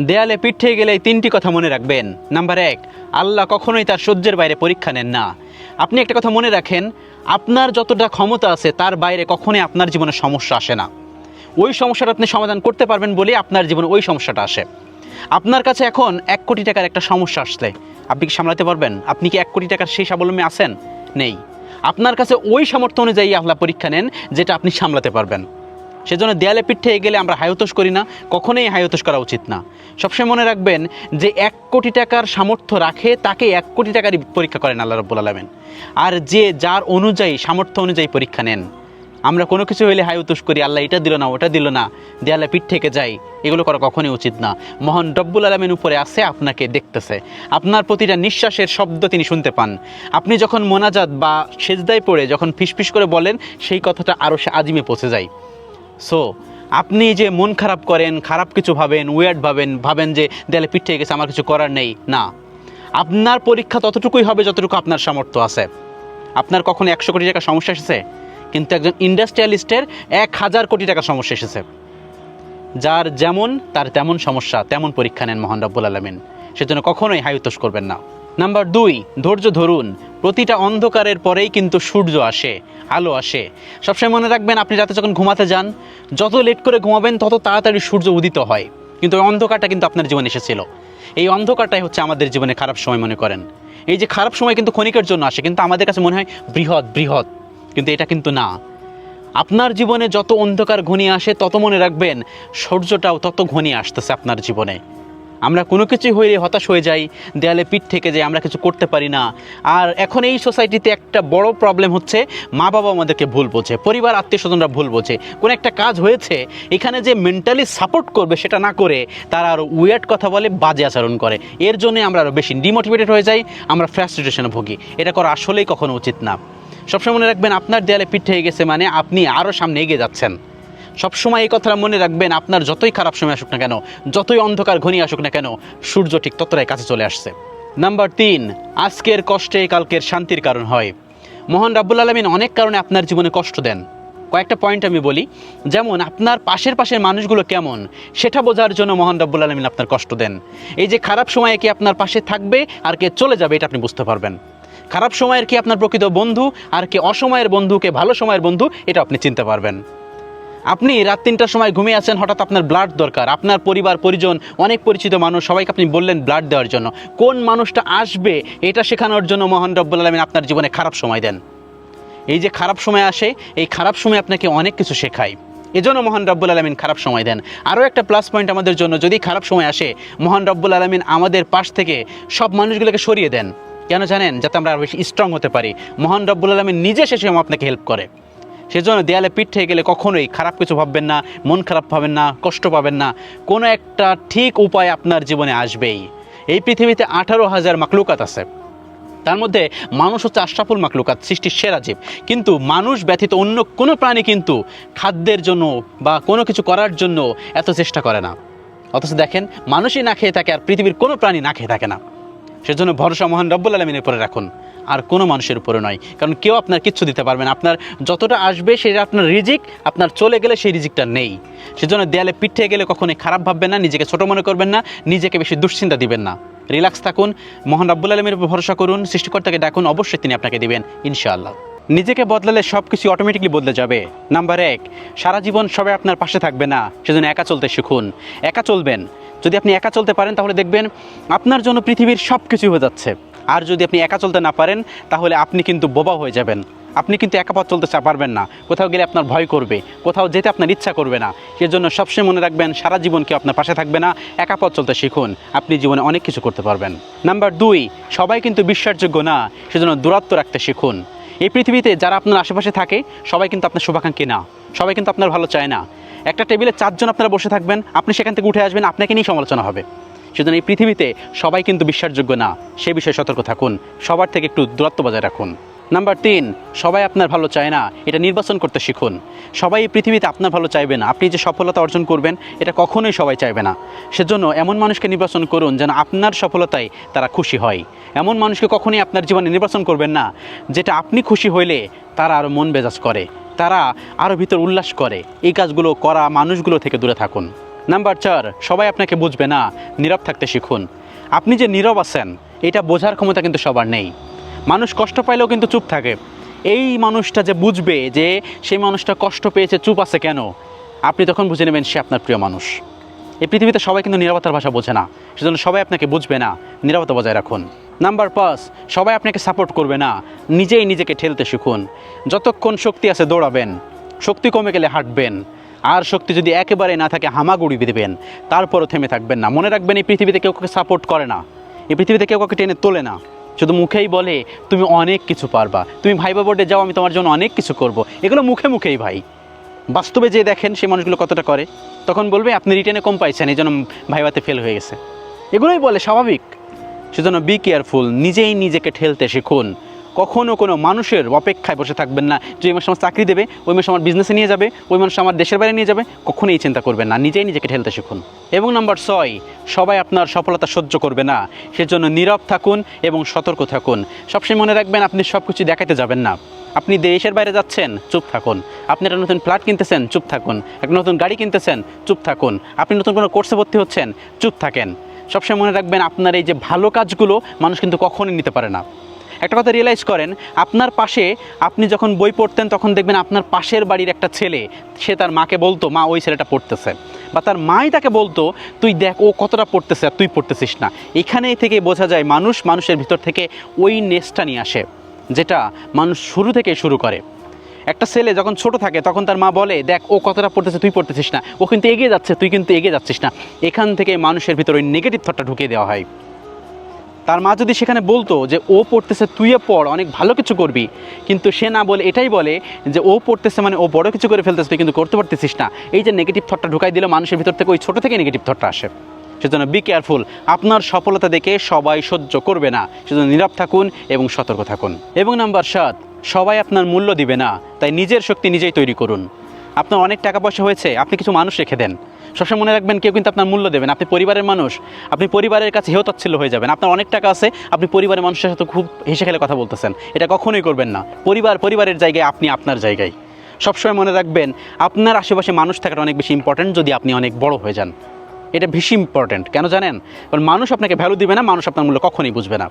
দেয়ালে পিঠে গেলে তিনটি কথা মনে রাখবেন। নাম্বার এক, আল্লাহ কখনোই তার সহ্যের বাইরে পরীক্ষা নেন না। আপনি একটা কথা মনে রাখেন, আপনার যতটা ক্ষমতা আছে তার বাইরে কখনোই আপনার জীবনে সমস্যা আসে না। ওই সমস্যাটা আপনি সমাধান করতে পারবেন বলে আপনার জীবনে ওই সমস্যাটা আসে। আপনার কাছে এখন এক কোটি টাকার একটা সমস্যা আসলে। আপনি কি সামলাতে পারবেন? আপনি কি এক কোটি টাকার সেই স্বাবলম্বী আছেন? নেই। আপনার কাছে ওই সামর্থ্য অনুযায়ী আল্লাহ পরীক্ষা নেন, যেটা আপনি সামলাতে পারবেন। সেজন্য দেয়ালে পিঠে গেলে আমরা হায়তোষ করি না, কখনোই হায়তোষ করা উচিত না। সবসময় মনে রাখবেন যে এক কোটি টাকার সামর্থ্য রাখে, তাকে এক কোটি টাকারই পরীক্ষা করেন আল্লাহ রব্বুল আলমেন। আর যে যার অনুযায়ী, সামর্থ্য অনুযায়ী পরীক্ষা নেন। আমরা কোনো কিছু হইলে হায়ুতুষ করি, আল্লাহ এটা দিল না, ওটা দিল না, দেয়ালে পিঠ থেকে যাই, এগুলো করা কখনোই উচিত না। মহান রব্বুল আলমের উপরে আছে, আপনাকে দেখতেছে। আপনার প্রতিটা নিঃশ্বাসের শব্দ তিনি শুনতে পান। আপনি যখন মোনাজাত বা সেজদায় পড়ে, যখন ফিসফিস করে বলেন, সেই কথাটা আরও সে আজিমে পৌঁছে যায়। সো আপনি যে মন খারাপ করেন, খারাপ কিছু ভাবেন উইয়ার্ড ভাবেন ভাবেন যে, দেয়ালে পিঠ গেছে, আমার কিছু করার নেই, না। আপনার পরীক্ষা ততটুকুই হবে যতটুকু আপনার সামর্থ্য আছে। আপনার কখনো একশো কোটি টাকা সমস্যা এসেছে? কিন্তু একজন ইন্ডাস্ট্রিয়ালিস্টের এক হাজার কোটি টাকা সমস্যা এসেছে। যার যেমন, তার তেমন সমস্যা, তেমন পরীক্ষা নেন মোহান রব্বুল আলমিন। সেজন্য কখনোই হায়ুতোষ করবেন না। নাম্বার দুই, ধৈর্য ধরুন। প্রতিটা অন্ধকারের পরেই কিন্তু সূর্য আসে, আলো আসে। সবসময় মনে রাখবেন, আপনি রাতে যখন ঘুমাতে যান, যত লেট করে ঘুমাবেন, তত তাড়াতাড়ি সূর্য উদিত হয়। কিন্তু ওই অন্ধকারটা কিন্তু আপনার জীবনে এসেছিল। এই অন্ধকারটাই হচ্ছে আমাদের জীবনে খারাপ সময় মনে করেন। এই যে খারাপ সময় কিন্তু ক্ষণিকের জন্য আসে, কিন্তু আমাদের কাছে মনে হয় বৃহৎ বৃহৎ। কিন্তু এটা কিন্তু না। আপনার জীবনে যত অন্ধকার ঘনিয়ে আসে, তত মনে রাখবেন, সূর্যটাও তত ঘনিয়ে আসতেছে আপনার জীবনে। আমরা কোনো কিছুই হইলে হতাশ হয়ে যাই, দেয়ালে পিঠ থেকে যাই আমরা কিছু করতে পারি না। আর এখন এই সোসাইটিতে একটা বড় প্রবলেম হচ্ছে, মা বাবা আমাদেরকে ভুল বোঝে, পরিবার, আত্মীয় স্বজনরা ভুল বোঝে। কোনো একটা কাজ হয়েছে, এখানে যে মেন্টালি সাপোর্ট করবে সেটা না করে, তারা আরও উইয়ার্ড কথা বলে, বাজে আচরণ করে। এর জন্যে আমরা আরও বেশি ডিমোটিভেটেড হয়ে যাই, আমরা ফ্রাস্ট্রেশনে ভুগি। এটা করা আসলেই কখনো উচিত না। সবসময় মনে রাখবেন, আপনার দেয়ালে পিঠ হয়ে গেছে মানে আপনি আরও সামনে এগিয়ে যাচ্ছেন। সবসময় এই কথাটা মনে রাখবেন, আপনার যতই খারাপ সময় আসুক না কেন, যতই অন্ধকার ঘনিয়ে আসুক না কেন, সূর্য ঠিক ততটাই কাছে চলে আসছে। নাম্বার তিন, আজকের কষ্টে কালকের শান্তির কারণ হয়। মোহন রাব্বুল আলমিন অনেক কারণে আপনার জীবনে কষ্ট দেন। কয়েকটা পয়েন্ট আমি বলি। যেমন, আপনার পাশের পাশের মানুষগুলো কেমন, সেটা বোঝার জন্য মোহন রাব্বুল আলমিন আপনার কষ্ট দেন। এই যে খারাপ সময়ে কি আপনার পাশে থাকবে, আর কে চলে যাবে, এটা আপনি বুঝতে পারবেন। খারাপ সময়ের কি আপনার প্রকৃত বন্ধু, আর কি অসময়ের বন্ধুকে ভালো সময়ের বন্ধু, এটা আপনি চিনতে পারবেন। আপনি রাত তিনটার সময় ঘুমিয়ে আছেন, হঠাৎ আপনার ব্লাড দরকার। আপনার পরিবার, পরিজন, অনেক পরিচিত মানুষ, সবাইকে আপনি বললেন ব্লাড দেওয়ার জন্য। কোন মানুষটা আসবে, এটা শেখানোর জন্য মহান রব্বুল আলমিন আপনার জীবনে খারাপ সময় দেন। এই যে খারাপ সময় আসে, এই খারাপ সময় আপনাকে অনেক কিছু শেখায়। এজন্য মহান রব্বুল আলমিন খারাপ সময় দেন। আরও একটা প্লাস পয়েন্ট আমাদের জন্য, যদি খারাপ সময় আসে, মহান রব্বুল আলমিন আমাদের পাশ থেকে সব মানুষগুলোকে সরিয়ে দেন। কেন জানেন? যাতে আমরা আরও বেশি স্ট্রং হতে পারি। মহান রব্বুল আলমিন নিজে শেষে আপনাকে হেল্প করে। সেজন্য দেয়ালে পিঠ গেলে কখনোই খারাপ কিছু ভাববেন না, মন খারাপ পাবেন না, কষ্ট পাবেন না। কোনো একটা ঠিক উপায় আপনার জীবনে আসবেই। এই পৃথিবীতে আঠারো হাজার মাকলুকাত আছে। তার মধ্যে মানুষ হচ্ছে আশরাফুল মাকলুকাত, সৃষ্টির সেরা জীব। কিন্তু মানুষ ব্যতীত অন্য কোনো প্রাণী কিন্তু খাদ্যের জন্য বা কোনো কিছু করার জন্য এত চেষ্টা করে না। অথচ দেখেন, মানুষই না খেয়ে থাকে আর পৃথিবীর কোনো প্রাণী না খেয়ে থাকে না। সেজন্য ভরসা মহান রব্বুল আলমিনের পরে রাখুন। আর কোনো মানুষের উপরে নয়। কারণ কেউ আপনার কিচ্ছু দিতে পারবে না। আপনার যতটা আসবে সেটা আপনার রিজিক, আপনার চলে গেলে সেই রিজিকটা নেই। সেজন্য দেয়ালে পিঠে গেলে কখনোই খারাপ ভাববেন না, নিজেকে ছোট মনে করবেন না, নিজেকে বেশি দুশ্চিন্তা দিবেন না। রিল্যাক্স থাকুন, মহান রাব্বুল আলমের উপর ভরসা করুন, সৃষ্টিকর্তাকে ডাকুন, অবশ্যই তিনি আপনাকে দিবেন, ইনশাআল্লাহ। নিজেকে বদলালে সব কিছু অটোমেটিকলি বদলে যাবে। নাম্বার এক, সারা জীবন সবাই আপনার পাশে থাকবে না, সেজন্য একা চলতে শিখুন। একা চলবেন। যদি আপনি একা চলতে পারেন, তাহলে দেখবেন আপনার জন্য পৃথিবীর সব কিছু হয়ে যাচ্ছে। আর যদি আপনি একা চলতে না পারেন, তাহলে আপনি কিন্তু বোবা হয়ে যাবেন। আপনি কিন্তু একা পথ চলতে পারবেন না। কোথাও গেলে আপনার ভয় করবে, কোথাও যেতে আপনার ইচ্ছা করবে না। সেজন্য সবসময় মনে রাখবেন, সারা জীবন কেউ আপনার পাশে থাকবে না। একা পথ চলতে শিখুন, আপনি জীবনে অনেক কিছু করতে পারবেন। নাম্বার দুই, সবাই কিন্তু বিশ্বাসযোগ্য না, সেজন্য দূরত্ব রাখতে শিখুন। এই পৃথিবীতে যারা আপনার আশেপাশে থাকে, সবাই কিন্তু আপনার শুভাকাঙ্ক্ষী না। সবাই কিন্তু আপনার ভালো চায় না। একটা টেবিলে চারজন আপনারা বসে থাকবেন, আপনি সেখান থেকে উঠে আসবেন, আপনাকে নিয়েই সমালোচনা হবে। সেজন্য এই পৃথিবীতে সবাই কিন্তু বিশ্বাসযোগ্য না। সে বিষয়ে সতর্ক থাকুন। সবার থেকে একটু দূরত্ব বজায় রাখুন। নাম্বার তিন, সবাই আপনার ভালো চায় না, এটা নির্বাচন করতে শিখুন। সবাই এই পৃথিবীতে আপনার ভালো চাইবে না। আপনি যে সফলতা অর্জন করবেন, এটা কখনোই সবাই চাইবে না। সেজন্য এমন মানুষকে নির্বাচন করুন যেন আপনার সফলতায় তারা খুশি হয়। এমন মানুষকে কখনোই আপনার জীবনে নির্বাচন করবেন না, যেটা আপনি খুশি হইলে তারা আরও মন বেজাজ করে, তারা আরও ভিতর উল্লাস করে। এই কাজগুলো করা মানুষগুলো থেকে দূরে থাকুন। নাম্বার চার, সবাই আপনাকে বুঝবে না, নীরব থাকতে শিখুন। আপনি যে নীরব আছেন, এটা বোঝার ক্ষমতা কিন্তু সবার নেই। মানুষ কষ্ট পাইলেও কিন্তু চুপ থাকে। এই মানুষটা যে বুঝবে যে সেই মানুষটা কষ্ট পেয়েছে, চুপ আছে কেন? আপনি তখন বুঝে নেবেন সে আপনার প্রিয় মানুষ। এই পৃথিবীতে সবাই কিন্তু নিরাপত্তার ভাষা বোঝে না, সেজন্য সবাই আপনাকে বুঝবে না নিরাপত্তা বজায় রাখুন। নাম্বার পাঁচ, সবাই আপনাকে সাপোর্ট করবে না, নিজেই নিজেকে ঠেলতে শিখুন। যতক্ষণ শক্তি আছে দৌড়াবেন, শক্তি কমে গেলে হাঁটবেন। আর শক্তি যদি একেবারে না থাকে, হামাগুড়ি দেবেন। তারপরও থেমে থাকবেন না। মনে রাখবেন, এই পৃথিবীতে কেউ কাউকে সাপোর্ট করে না। এই পৃথিবীতে কেউ কাউকে টেনে তোলে না। শুধু মুখেই বলে, তুমি অনেক কিছু পারবা। তুমি ভাইবা বোর্ডে যাও, আমি তোমার জন্য অনেক কিছু করব। এগুলো মুখে মুখেই ভাই। বাস্তবে যে দেখেন, সেই মানুষগুলো কতটা করে, তখন বলবে, আপনি রিটেনে কম পাইছেন এই জন্য ভাইবাতে ফেল হয়ে গেছে। এগুলোই বলে, স্বাভাবিক। সেজন্য বি কেয়ারফুল নিজেই নিজেকে ঠেলতে শিখুন। কখনো কোনো মানুষের অপেক্ষায় বসে থাকবেন না। যে মানুষ আমার চাকরি দেবে, ওই মানুষ আমার বিজনেসে নিয়ে যাবে, ওই মানুষ আমার দেশের বাইরে নিয়ে যাবে কখনো এই চিন্তা করবেন না। নিজেই নিজেকে ঠেলতে শিখুন। এবং নাম্বার ছয়, সবাই আপনার সফলতা সহ্য করবে না। সেজন্য নীরব থাকুন এবং সতর্ক থাকুন। সবসময় মনে রাখবেন, আপনি সব কিছু দেখাতে যাবেন না। আপনি দেশের বাইরে যাচ্ছেন, চুপ থাকুন। আপনি একটা নতুন ফ্ল্যাট কিনতেছেন, চুপ থাকুন। একটা নতুন গাড়ি কিনতেছেন, চুপ থাকুন। আপনি নতুন কোনো কোর্সে ভর্তি হচ্ছেন, চুপ থাকেন। সবসময় মনে রাখবেন, আপনার এই যে ভালো কাজগুলো মানুষ কিন্তু কখনোই নিতে পারে না। একটা কথা রিয়েলাইজ করেন, আপনার পাশে আপনি যখন বই পড়তেন তখন দেখবেন আপনার পাশের বাড়ির একটা ছেলে, সে তার মাকে বলতো, মা, ওই ছেলেটা পড়তেছে। বা তার মাই তাকে বলতো, তুই দেখ, ও কতটা পড়তেছে আর তুই পড়তেছিস না। এখানে থেকে বোঝা যায় মানুষ মানুষের ভিতর থেকে ওই নেসটা নিয়ে আসে, যেটা মানুষ শুরু থেকে শুরু করে। একটা ছেলে যখন ছোট থাকে তখন তার মা বলে, দেখ, ও কতটা পড়তেছে, তুই পড়তেছিস না। ও কিন্তু এগিয়ে যাচ্ছে, তুই কিন্তু এগিয়ে যাচ্ছিস না। এখান থেকে মানুষের ভিতর ওই নেগেটিভ থটটা ঢুকিয়ে দেওয়া হয়। তার মা যদি সেখানে বলতো যে, ও পড়তেছে তুইও পড়, অনেক ভালো কিছু করবি। কিন্তু সে না বলে, এটাই বলে যে, ও পড়তেছে মানে ও বড় কিছু করে ফেলতেছে, তুই কিন্তু করতে পারতেছিস না। এই যে নেগেটিভ থটটা ঢুকাই দিলে মানুষের ভিতর থেকে, ওই ছোটো থেকে নেগেটিভ থটটা আসে। সেজন্য বি কেয়ারফুল আপনার সফলতা দেখে সবাই সহ্য করবে না। সেজন্য নীরব থাকুন এবং সতর্ক থাকুন। এবং নাম্বার সাত, সবাই আপনার মূল্য দিবে না, তাই নিজের শক্তি নিজেই তৈরি করুন। আপনার অনেক টাকা পয়সা হয়েছে, আপনি কিছু মানুষ রেখে দেন। সবসময় মনে রাখবেন কেউ কিন্তু আপনার মূল্য দেবেন আপনি পরিবারের মানুষ, আপনি পরিবারের কাছে হেও তাচ্ছিল্য হয়ে যাবেন। আপনার অনেক টাকা আছে, আপনি পরিবারের মানুষের সাথে খুব হেসে খেলে কথা বলতেছেন। এটা কখনোই করবেন না। পরিবার, পরিবারের জায়গায় আপনি আপনার জায়গায়। সবসময় মনে রাখবেন, আপনার আশেপাশে মানুষ থাকাটা অনেক বেশি ইম্পর্ট্যান্ট যদি আপনি অনেক বড় হয়ে যান। এটা বেশি ইম্পর্ট্যান্ট কেন জানেন? কারণ মানুষ আপনাকে ভ্যালু দিবে না, মানুষ আপনার মূল্য কখনোই বুঝবে না।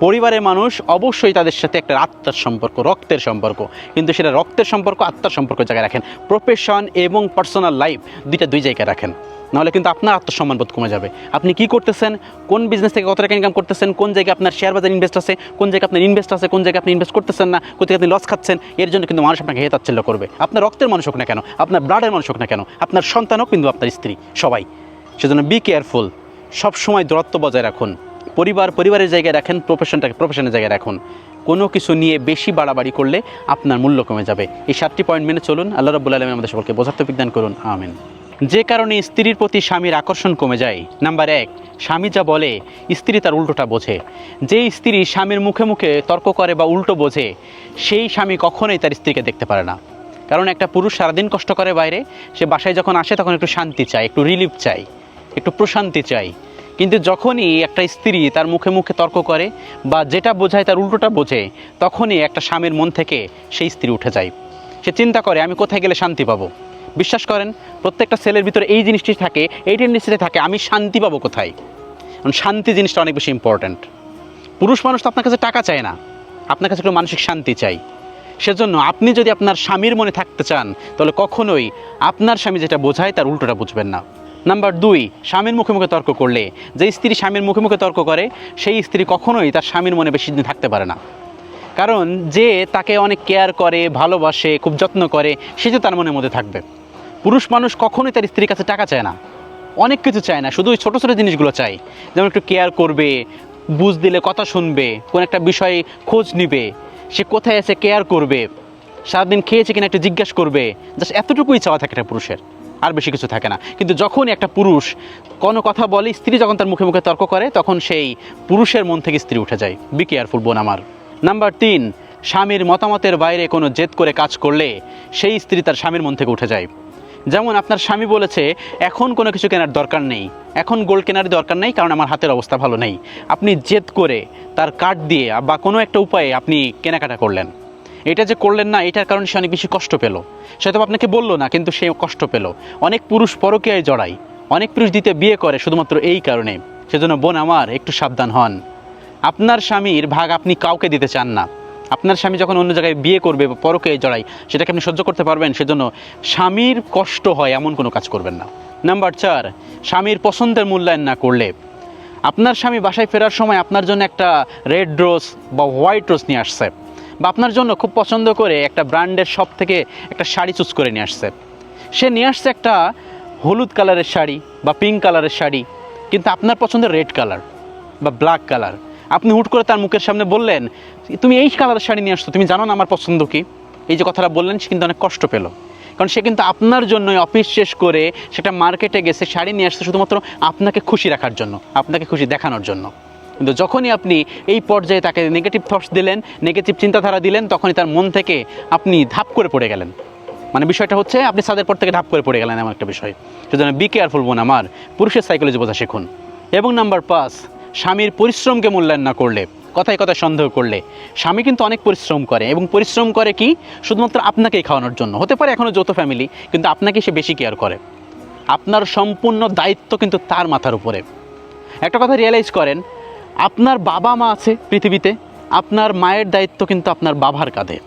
পরিবারের মানুষ অবশ্যই তাদের সাথে একটা আত্মার সম্পর্ক, রক্তের সম্পর্ক। কিন্তু সেটা রক্তের সম্পর্ক, আত্মার সম্পর্ক জায়গায় রাখেন। প্রফেশন এবং পার্সোনাল লাইফ দুইটা দুই জায়গায় রাখেন। নাহলে কিন্তু আপনার আত্মসম্মানবোধ কমে যাবে। আপনি কি করতেছেন? কোন বিজনেস থেকে কত টাকা ইনকাম করতেছেন? কোন জায়গায় আপনার শেয়ার বাজার ইনভেস্ট আছে? কোন জায়গায় আপনার ইনভেস্ট আছে? কোন জায়গায় আপনি ইনভেস্ট করতেছেন না? কোথায় আপনি লস খাচ্ছেন? এর জন্য কিন্তু মানুষ আপনাকে হেতাচ্ছিল্য করবে। আপনার রক্তের মানুষ হোক না কেন, আপনার ব্লাডের মানুষ হোক না কেন, আপনার সন্তান হোক কিন্তু আপনার স্ত্রী, সবাই। সেজন্য বি কেয়ারফুল সবসময় দূরত্ব বজায় রাখুন। পরিবার, পরিবারের জায়গায় রাখেন প্রফেশনটাকে প্রফেশনের জায়গায় রাখুন। কোনো কিছু নিয়ে বেশি বাড়াবাড়ি করলে আপনার মূল্য কমে যাবে। এই সাতটি পয়েন্ট মেনে চলুন। আল্লাহ রব্বুল আলমী আমাদের সকলকে বোঝাতে বিজ্ঞান করুন। আমিন। যে কারণে স্ত্রীর প্রতি স্বামীর আকর্ষণ কমে যায়, নাম্বার এক, স্বামী যা বলে, স্ত্রী তার উল্টোটা বোঝে। যেই স্ত্রী স্বামীর মুখে মুখে তর্ক করে বা উল্টো বোঝে, সেই স্বামী কখনোই তার স্ত্রীকে দেখতে পারে না। কারণ একটা পুরুষ সারাদিন কষ্ট করে বাইরে, সে বাসায় যখন আসে তখন একটু শান্তি চায়, একটু রিলিফ চাই একটু প্রশান্তি চাই কিন্তু যখনই একটা স্ত্রী তার মুখে মুখে তর্ক করে বা যেটা বোঝায় তার উল্টোটা বোঝে, তখনই একটা স্বামীর মন থেকে সেই স্ত্রী উঠে যায়। সে চিন্তা করে, আমি কোথায় গেলে শান্তি পাবো? বিশ্বাস করেন, প্রত্যেকটা ছেলের ভিতরে এই জিনিসটি থাকে, এই টেন্ডেন্সিতে থাকে, আমি শান্তি পাবো কোথায়? কারণ শান্তি জিনিসটা অনেক বেশি ইম্পর্ট্যান্ট পুরুষ মানুষ তো আপনার কাছে টাকা চায় না। আপনার কাছে একটু মানসিক শান্তি চাই। সেজন্য আপনি যদি আপনার স্বামীর মনে থাকতে চান, তাহলে কখনোই আপনার স্বামী যেটা বোঝায় তার উল্টোটা বুঝবেন না। নাম্বার দুই, স্বামীর মুখে মুখে তর্ক করলে। যে স্ত্রী স্বামীর মুখে মুখে তর্ক করে, সেই স্ত্রী কখনোই তার স্বামীর মনে বেশি দিন থাকতে পারে না। কারণ যে তাকে অনেক কেয়ার করে, ভালোবাসে, খুব যত্ন করে, সে যে তার মনের মধ্যে থাকবে। পুরুষ মানুষ কখনোই তার স্ত্রীর কাছে টাকা চায় না। অনেক কিছু চায় না, শুধু ওই ছোটো ছোটো জিনিসগুলো চাই যেমন একটু কেয়ার করবে, বুঝ দিলে কথা শুনবে, কোন একটা বিষয়ে খোঁজ নিবে, সে কোথায় আছে কেয়ার করবে, সারাদিন খেয়েছে কিনা একটু জিজ্ঞাসা করবে জাস্ট এতটুকুই চাওয়া থাকে একটা পুরুষের। আর বেশি কিছু থাকে না। কিন্তু যখনই একটা পুরুষ কোনো কথা বলে, স্ত্রী যখন তার মুখে মুখে তর্ক করে, তখন সেই পুরুষের মন থেকে স্ত্রী উঠে যায়। বি কেয়ারফুল বোন আমার। নাম্বার তিন, স্বামীর মতামতের বাইরে কোনো জেদ করে কাজ করলে সেই স্ত্রী তার স্বামীর মন থেকে উঠে যায়। যেমন আপনার স্বামী বলেছে, এখন কোনো কিছু কেনার দরকার নেই। এখন গোল্ড কেনার দরকার নেই, কারণ আমার হাতের অবস্থা ভালো নেই। আপনি জেদ করে তার কার্ড দিয়ে বা কোনো একটা উপায়ে আপনি কেনাকাটা করলেন। এটা যে করলেন না, এটার কারণে সে অনেক বেশি কষ্ট পেল। সে তো আপনাকে বলল না, কিন্তু সে কষ্ট পেল। অনেক পুরুষ পরকীয়ায় জড়ায়। অনেক পুরুষ দিতে বিয়ে করে শুধুমাত্র এই কারণে। সেজন্য বোন আমার, একটু সাবধান হন। আপনার স্বামীর ভাগ আপনি কাউকে দিতে চান না। আপনার স্বামী যখন অন্য জায়গায় বিয়ে করবে বা পরকে জড়াই সেটাকে আপনি সহ্য করতে পারবেন। সেজন্য স্বামীর কষ্ট হয় এমন কোনো কাজ করবেন না। নাম্বার চার, স্বামীর পছন্দের মূল্যায়ন না করলে। আপনার স্বামী বাসায় ফেরার সময় আপনার জন্য একটা রেড রোজ বা হোয়াইট রোজ নিয়ে আসছে। বা আপনার জন্য খুব পছন্দ করে একটা ব্র্যান্ডের শপ থেকে একটা শাড়ি চুজ করে নিয়ে আসছে। সে নিয়ে আসছে একটা হলুদ কালারের শাড়ি বা পিঙ্ক কালারের শাড়ি, কিন্তু আপনার পছন্দের রেড কালার বা ব্ল্যাক কালার। আপনি হুট করে তার মুখের সামনে বললেন, তুমি এই কালারের শাড়ি নিয়ে আসছো, তুমি জানো না আমার পছন্দ কি? এই যে কথাটা বললেন, সে কিন্তু অনেক কষ্ট পেল। কারণ সে কিন্তু আপনার জন্যই অফিস শেষ করে সেটা মার্কেটে গেছে, শাড়ি নিয়ে আসছে শুধুমাত্র আপনাকে খুশি রাখার জন্য, আপনাকে খুশি দেখানোর জন্য। কিন্তু যখনই আপনি এই পর্যায়ে তাকে নেগেটিভ থটস দিলেন নেগেটিভ চিন্তাধারা দিলেন, তখনই তার মন থেকে আপনি ধাপ করে পড়ে গেলেন। মানে বিষয়টা হচ্ছে, আপনি ছাদের পর থেকে ধাপ করে পড়ে গেলেন এমন একটা বিষয়। সেজন্য বি কেয়ারফুল বোন আমার, পুরুষের সাইকোলজি বোঝা শিখুন। এবং নাম্বার পাঁচ, স্বামীর পরিশ্রমকে মূল্যায়ন না করলে, কথায় কথায় সন্দেহ করলে, স্বামী কিন্তু অনেক পরিশ্রম করে। এবং পরিশ্রম করে কি? শুধুমাত্র আপনাকেই খাওয়ানোর জন্য। হতে পারে এখনও যৌথ ফ্যামিলি কিন্তু আপনাকে সে বেশি কেয়ার করে। আপনার সম্পূর্ণ দায়িত্ব কিন্তু তার মাথার উপরে। একটা কথা রিয়েলাইজ করেন আপনার বাবা মা আছে পৃথিবীতে, আপনার মায়ের দায়িত্ব কিন্তু আপনার বাবার কাঁধে।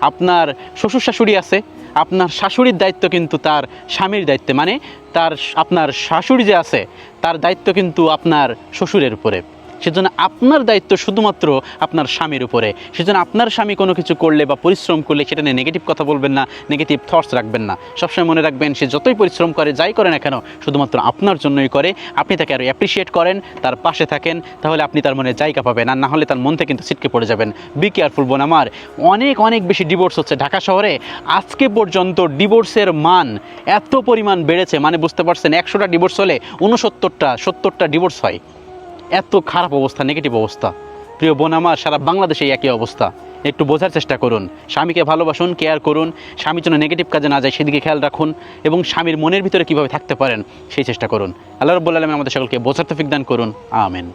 আপনার শ্বশুর শাশুড়ি আছে, আপনার শাশুড়ির দায়িত্ব কিন্তু তার স্বামীর দায়িত্বে। মানে তার আপনার শাশুড়ি যে আছে, তার দায়িত্ব কিন্তু আপনার শ্বশুরের উপরে। সেজন্য আপনার দায়িত্ব শুধুমাত্র আপনার স্বামীর উপরে। সেজন্য আপনার স্বামী কোনো কিছু করলে বা পরিশ্রম করলে সেটা নিয়ে নেগেটিভ কথা বলবেন না নেগেটিভ থটস রাখবেন না। সবসময় মনে রাখবেন, সে যতই পরিশ্রম করে, যাই করে না কেন, শুধুমাত্র আপনার জন্যই করে। আপনি তাকে আরও অ্যাপ্রিসিয়েট করেন, তার পাশে থাকেন, তাহলে আপনি তার মনে জায়গা পাবেন, আর না হলে তার মন থেকে কিন্তু ছিটকে পড়ে যাবেন। বি কেয়ারফুল বোন আমার। অনেক অনেক বেশি ডিভোর্স হচ্ছে ঢাকা শহরে। আজকে পর্যন্ত ডিভোর্সের মান এত পরিমাণ বেড়েছে মানে বুঝতে পারছেন, একশোটা ডিভোর্স হলে উনসত্তরটা সত্তরটা ডিভোর্স হয়। এত খারাপ অবস্থা নেগেটিভ অবস্থা। প্রিয় বোন আমার, সারা বাংলাদেশে একই অবস্থা। একটু বোঝার চেষ্টা করুন। স্বামীকে ভালোবাসুন কেয়ার করুন। স্বামীর জন্য নেগেটিভ কাজে না যায়, সেদিকে খেয়াল রাখুন। এবং স্বামীর মনের ভিতরে কীভাবে থাকতে পারেন, সেই চেষ্টা করুন। আল্লাহ রব্বুল আলমী আমাদের সকলকে বোঝার তফিক দান করুন। আমেন।